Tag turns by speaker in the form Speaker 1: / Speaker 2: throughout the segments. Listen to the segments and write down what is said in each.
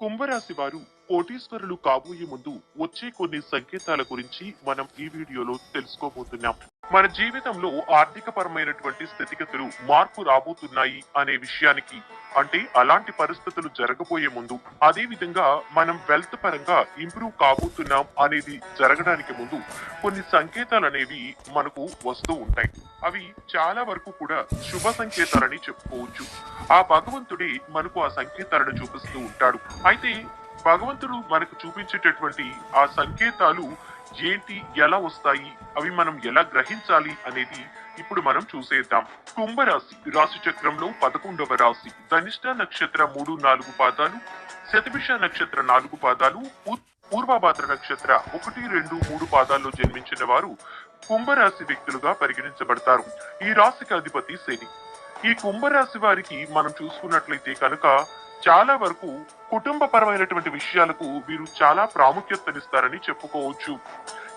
Speaker 1: కుంభరాశి వారు కోటీశ్వరులు కాబోయే ముందు వచ్చే కొన్ని సంకేతాల గురించి మనం ఈ వీడియోలో తెలుసుకోబోతున్నాం. మన జీవితంలో ఆర్థిక పరమైనటువంటి స్థితిగతులు మార్పు రాబోతున్నాయి అనే విషయానికి అంటే అలాంటి పరిస్థితులు జరగబోయే ముందు అదే విధంగా మనం వెల్త్ పరంగా ఇంప్రూవ్ కాబోతున్నాం అనేది జరగడానికి ముందు కొన్ని సంకేతాలు అనేవి మనకు వస్తూ ఉంటాయి. అవి చాలా వరకు కూడా శుభ సంకేతాలని చెప్పుకోవచ్చు. ఆ భగవంతుడే మనకు ఆ సంకేతాలను చూపిస్తూ ఉంటాడు. అయితే భగవంతుడు మనకు చూపించేటటువంటి ఆ సంకేతాలు ఏంటి ఎలా వస్తాయి అవి మనం ఎలా గ్రహించాలి అనేది ఇప్పుడు మనం చూసేద్దాం. కుంభరాశి రాశి చక్రంలో పదకొండవ రాశి. ధనిష్ట నక్షత్ర మూడు నాలుగు పాదాలు. శతభిష నక్షత్ర నాలుగు పాదాలు. పూర్వభాద్ర నక్షత్ర ఒకటి రెండు మూడు పాదాల్లో జన్మించిన వారు కుంభరాశి వ్యక్తులుగా పరిగణించబడతారు. ఈ రాశికి అధిపతి శని. ఈ కుంభరాశి వారికి మనం చూసుకున్నట్లయితే కనుక చాలా వరకు కుటుంబ పరమైనటువంటి విషయాలకు వీరు చాలా ప్రాముఖ్యతనిస్తారని చెప్పుకోవచ్చు.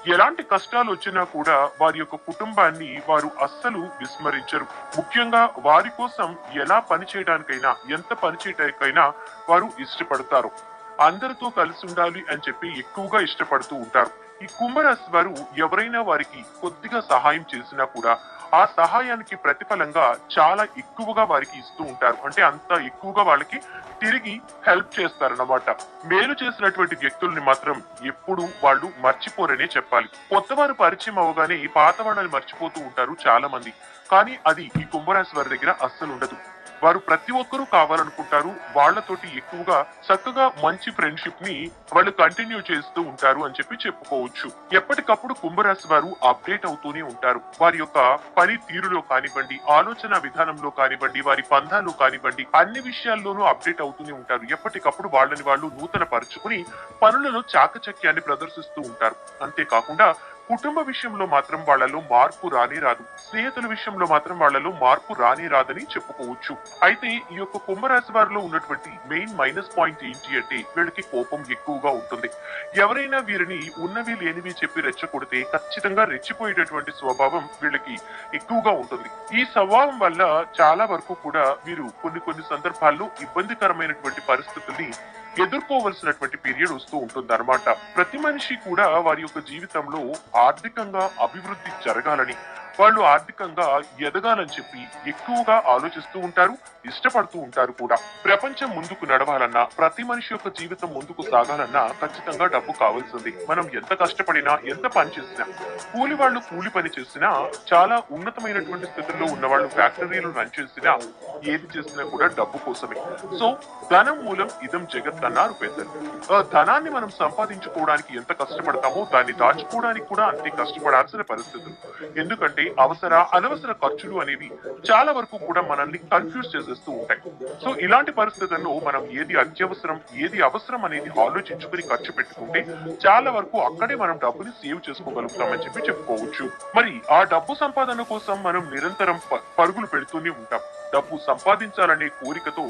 Speaker 1: ఎలాంటి కష్టాలు వచ్చినా కూడా వారి యొక్క కుటుంబాన్ని వారు అస్సలు విస్మరించరు. ముఖ్యంగా వారి కోసం ఎలా పని చేయడానికైనా ఎంత పని చేయడానికైనా వారు ఇష్టపడతారు. అందరితో కలిసి ఉండాలి అని చెప్పి ఎక్కువగా ఇష్టపడుతూ ఉంటారు. ఈ కుంభరాశి వారు ఎవరైనా వారికి కొద్దిగా సహాయం చేసినా కూడా ఆ సహాయానికి ప్రతిఫలంగా చాలా ఎక్కువగా వారికి ఇస్తూ ఉంటారు. అంటే అంత ఎక్కువగా వాళ్ళకి తిరిగి హెల్ప్ చేస్తారన్నమాట. మేలు చేసినటువంటి వ్యక్తుల్ని మాత్రం ఎప్పుడు వాళ్ళు మర్చిపోరనే చెప్పాలి. కొత్త వారు పరిచయం అవగానే పాత వాళ్ళని మర్చిపోతూ ఉంటారు చాలా మంది కానీ అది ఈ కుంభరాశి వారి దగ్గర అస్సలు ఉండదు. వారు ప్రతి ఒక్కరూ కావాలనుకుంటారు. వాళ్ళతోటి ఎక్కువగా చక్కగా మంచి ఫ్రెండ్షిప్ని వాళ్ళు కంటిన్యూ చేస్తూ ఉంటారు అని చెప్పి చెప్పుకోవచ్చు. ఎప్పటికప్పుడు కుంభరాశి వారు అప్డేట్ అవుతూనే ఉంటారు. వారి యొక్క పని తీరులో కానివ్వండి ఆలోచన విధానంలో కానివ్వండి వారి పంధాలు కానివ్వండి అన్ని విషయాల్లోనూ అప్డేట్ అవుతూనే ఉంటారు. ఎప్పటికప్పుడు వాళ్ళని వాళ్ళు నూతన పరుచుకుని పనులలో చాకచక్యాన్ని ప్రదర్శిస్తూ ఉంటారు. అంతేకాకుండా కుటుంబ విషయంలో మాత్రం వాళ్ళలో మార్పు రాని రాదు. స్నేహితుల విషయంలో మాత్రం వాళ్ళలో మార్పు రాని రాదని చెప్పుకోవచ్చు. అయితే ఈ యొక్క కుంభరాశి వారిలో ఉన్నటువంటి మెయిన్ మైనస్ పాయింట్ ఏంటి అంటే వీళ్ళకి కోపం ఎక్కువగా ఉంటుంది. ఎవరైనా వీరిని ఉన్నవి లేనివి చెప్పి రెచ్చగొడితే ఖచ్చితంగా రెచ్చిపోయేటటువంటి స్వభావం వీళ్ళకి ఎక్కువగా ఉంటుంది. ఈ స్వభావం వల్ల చాలా వరకు కూడా వీరు కొన్ని కొన్ని సందర్భాల్లో ఇబ్బందికరమైనటువంటి పరిస్థితుల్ని ఎదుర్కోవలసినటువంటి పీరియడ్ వస్తూ ఉంటుంది అనమాట ప్రతి మనిషి కూడా వారి యొక్క జీవితంలో ఆర్థికంగా అభివృద్ధి జరగాలని వాళ్ళు ఆర్థికంగా ఎదగాలని చెప్పి ఎక్కువగా ఆలోచిస్తూ ఉంటారు ఇష్టపడుతూ ఉంటారు కూడా. ప్రపంచం ముందుకు నడవాలన్నా ప్రతి మనిషి యొక్క జీవితం ముందుకు సాగాలన్నా ఖచ్చితంగా డబ్బు కావాల్సింది. మనం ఎంత కష్టపడినా ఎంత పని చేసినా కూలి వాళ్ళు కూలి పని చేసినా చాలా ఉన్నతమైనటువంటి స్థితిలో ఉన్న వాళ్ళు ఫ్యాక్టరీలు రన్ చేసినా ఏది చేసినా కూడా డబ్బు కోసమే. సో ధనం మూలం ఇదం జగత్ అన్నారు పెద్దలు ధనాన్ని మనం సంపాదించుకోవడానికి ఎంత కష్టపడతామో దాన్ని దాచుకోవడానికి కూడా అంతే కష్టపడాల్సిన పరిస్థితులు. ఎందుకంటే అవసర అనవసర ఖర్చులు అనేవి చాలా వరకు కూడా మనల్ని కన్ఫ్యూజ్ చేసేస్తూ ఉంటాయి. సో ఇలాంటి పరిస్థితుల్లో మనం ఏది అత్యవసరం ఏది అవసరం అనేది ఆలోచించుకుని ఖర్చు పెట్టుకుంటే చాలా వరకు అక్కడే మనం డబ్బుని సేవ్ చేసుకోగలుగుతామని చెప్పి చెప్పుకోవచ్చు. మరి ఆ డబ్బు సంపాదన కోసం మనం నిరంతరం పరుగులు పెడుతూనే ఉంటాం. డబ్బు సంపాదించాలనే కోరికతో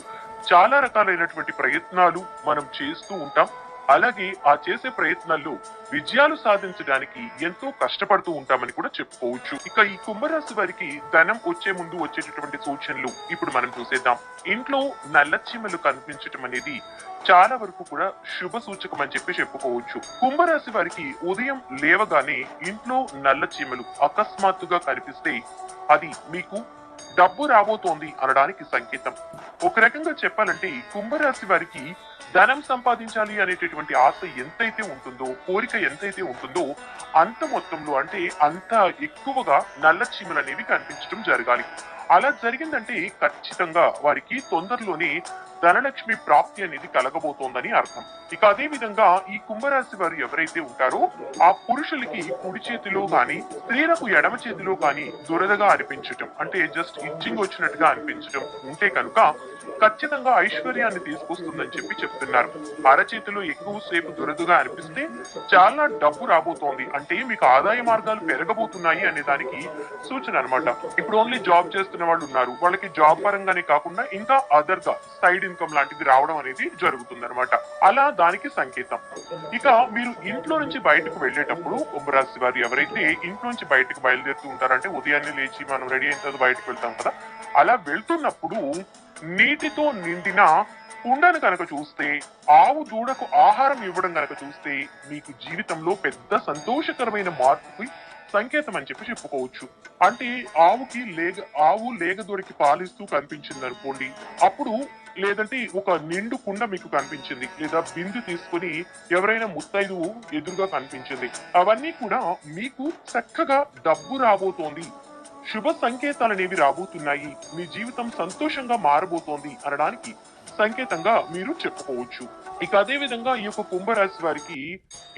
Speaker 1: చాలా రకాలైనటువంటి ప్రయత్నాలు మనం చేస్తూ ఉంటాం. అలాగే ఆ చేసే ప్రయత్నాల్లో విజయాలు సాధించడానికి ఎంతో కష్టపడుతూ ఉంటామని కూడా చెప్పుకోవచ్చు. ఇక ఈ కుంభరాశి వారికి ధనం వచ్చే ముందు వచ్చేటటువంటి సూచనలు ఇప్పుడు మనం చూసేద్దాం. ఇంట్లో నల్లచీమలు కనిపించటం అనేది చాలా వరకు కూడా శుభ సూచకం అని చెప్పి చెప్పుకోవచ్చు. కుంభరాశి వారికి ఉదయం లేవగానే ఇంట్లో నల్ల చీమలు అకస్మాత్తుగా కనిపిస్తే అది మీకు డబ్బు రాబోతోంది అనడానికి సంకేతం. ఒక రకంగా చెప్పాలంటే కుంభరాశి వారికి ధనం సంపాదించాలి అనేటటువంటి ఆశ ఎంతైతే ఉంటుందో కోరిక ఎంతైతే ఉంటుందో అంత మొత్తంలో అంటే అంత ఎక్కువగా నల్ల చీమలు అనేవి కనిపించడం జరగాలి. అలా జరిగిందంటే ఖచ్చితంగా వారికి తొందరలోనే ధనలక్ష్మి ప్రాప్తి అనేది కలగబోతోందని అర్థం. ఇక అదే విధంగా ఈ కుంభరాశి వారు ఎవరైతే ఉంటారో ఆ పురుషులకి కుడి చేతిలో గాని స్త్రీలకు ఎడమ చేతిలో గాని దురదగా అనిపించటం అంటే జస్ట్ ఇచ్చింగ్ వచ్చినట్టుగా అనిపించటం ఉంటే కనుక ఖచ్చితంగా ఐశ్వర్యాన్ని తీసుకొస్తుందని చెప్పి చెప్తున్నారు. అరచేతిలో ఎక్కువసేపు దురదుగా అనిపిస్తే చాలా డబ్బు రాబోతోంది. అంటే మీకు ఆదాయ మార్గాలు పెరగబోతున్నాయి అనే దానికి సూచన అనమాట ఇప్పుడు ఓన్లీ జాబ్ చేస్తున్న వాళ్ళు ఉన్నారు. వాళ్ళకి జాబ్ పరంగానే కాకుండా ఇంకా అదర్గా సైడ్ ఇన్కమ్ లాంటిది రావడం అనేది జరుగుతుంది అనమాట అలా దానికి సంకేతం. ఇక మీరు ఇంట్లో నుంచి బయటకు వెళ్ళేటప్పుడు కుంభరాశి వారు ఎవరైతే ఇంట్లో నుంచి బయటకు బయలుదేరుతూ ఉంటారంటే ఉదయాన్నే లేచి మనం రెడీ అయిన తర్వాత బయటకు వెళ్తాం కదా. అలా వెళ్తున్నప్పుడు నీటితో నిండిన కుండను కనుక చూస్తే ఆవు దూడకు ఆహారం ఇవ్వడం కనుక చూస్తే మీకు జీవితంలో పెద్ద సంతోషకరమైన మార్పుకి సంకేతం అని చెప్పి చెప్పుకోవచ్చు. అంటే ఆవుకి లేగ ఆవు లేగ దొరికి పాలిస్తూ కనిపించింది అనుకోండి అప్పుడు లేదంటే ఒక నిండు కుండ మీకు కనిపించింది లేదా బిందు తీసుకుని ఎవరైనా ముత్తైదువు ఎదురుగా కనిపించింది. అవన్నీ కూడా మీకు చక్కగా డబ్బు రాబోతోంది. శుభ సంకేతాలనేవి రాబోతున్నాయి. మీ జీవితం సంతోషంగా మారబోతోంది అనడానికి సంకేతంగా మీరు చెప్పుకోవచ్చు. ఇక అదే విధంగా ఈ యొక్క కుంభరాశి వారికి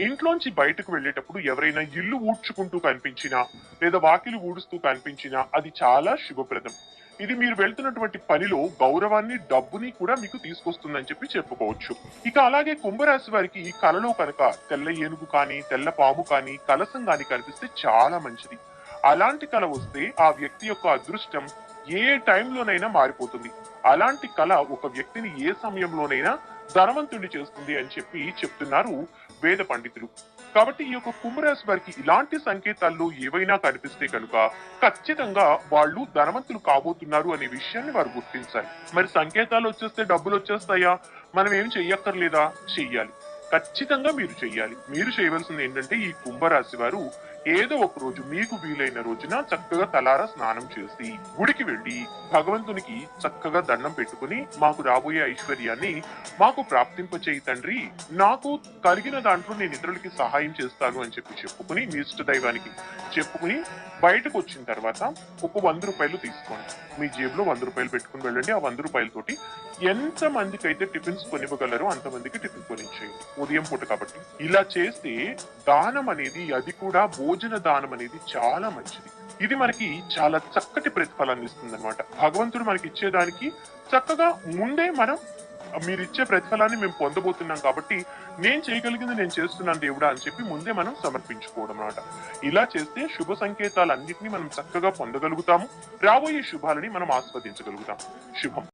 Speaker 1: ఇంట్లోంచి బయటకు వెళ్ళేటప్పుడు ఎవరైనా ఇల్లు ఊడ్చుకుంటూ కనిపించినా లేదా వాకిలి ఊడుస్తూ కనిపించినా అది చాలా శుభప్రదం. ఇది మీరు వెళ్తున్నటువంటి పనిలో గౌరవాన్ని డబ్బుని కూడా మీకు తీసుకొస్తుందని చెప్పి చెప్పుకోవచ్చు. ఇక అలాగే కుంభరాశి వారికి కలలో కనుక తెల్ల ఏనుగు కానీ తెల్ల పాము కానీ కలసం కానీ కనిపిస్తే చాలా మంచిది. అలాంటి కళ వస్తే ఆ వ్యక్తి యొక్క అదృష్టం ఏ టైంలోనైనా మారిపోతుంది. అలాంటి కళ ఒక వ్యక్తిని ఏ సమయంలోనైనా ధనవంతుడి చేస్తుంది అని చెప్పి చెప్తున్నారు వేద పండితులు. కాబట్టి ఈ యొక్క కుంభరాశి వారికి ఇలాంటి సంకేతాల్లో ఏవైనా కనిపిస్తే కనుక ఖచ్చితంగా వాళ్ళు ధనవంతులు కాబోతున్నారు అనే విషయాన్ని వారు గుర్తించాలి. మరి సంకేతాలు వచ్చేస్తే డబ్బులు వచ్చేస్తాయా? మనం ఏం చెయ్యక్కర్లేదా? చెయ్యాలి. ఖచ్చితంగా మీరు చెయ్యాలి. మీరు చేయవలసింది ఏంటంటే ఈ కుంభరాశి వారు ఏదో ఒక రోజు మీకు వీలైన రోజున చక్కగా తలారా స్నానం చేసి గుడికి వెళ్ళి భగవంతునికి చక్కగా దండం పెట్టుకుని మాకు రాబోయే ఐశ్వర్యాన్ని మాకు ప్రాప్తింపచేయి తండ్రి. నాకు కలిగిన దాంట్లో నేను ఇతరులకి సహాయం చేస్తాను అని చెప్పి చెప్పుకుని మీ ఇష్ట దైవానికి చెప్పుకుని బయటకు వచ్చిన తర్వాత ఒక వంద రూపాయలు తీసుకోండి. మీ జేబులో వంద రూపాయలు పెట్టుకుని వెళ్ళండి. ఆ వంద రూపాయలతోటి ఎంత మందికి అయితే టిఫిన్స్ కొనివ్వగలరో అంతమందికి టిఫిన్ కొనిచ్చేయండి. ఉదయం పూట కాబట్టి. ఇలా చేస్తే దానం అనేది అది కూడా భోజన దానం అనేది చాలా మంచిది. ఇది మనకి చాలా చక్కటి ప్రతిఫలాన్ని ఇస్తుంది అనమాట భగవంతుడు మనకి ఇచ్చేదానికి చక్కగా ముందే మనం మీరు ఇచ్చే ప్రతిఫలాన్ని మేము పొందబోతున్నాం కాబట్టి నేను చేయగలిగింది నేను చేస్తున్నాను దేవుడా అని చెప్పి ముందే మనం సమర్పించుకోవడం అనమాట ఇలా చేస్తే శుభ సంకేతాలన్నింటినీ మనం చక్కగా పొందగలుగుతాము. రాబోయే శుభాలని మనం ఆస్వాదించగలుగుతాం. శుభం.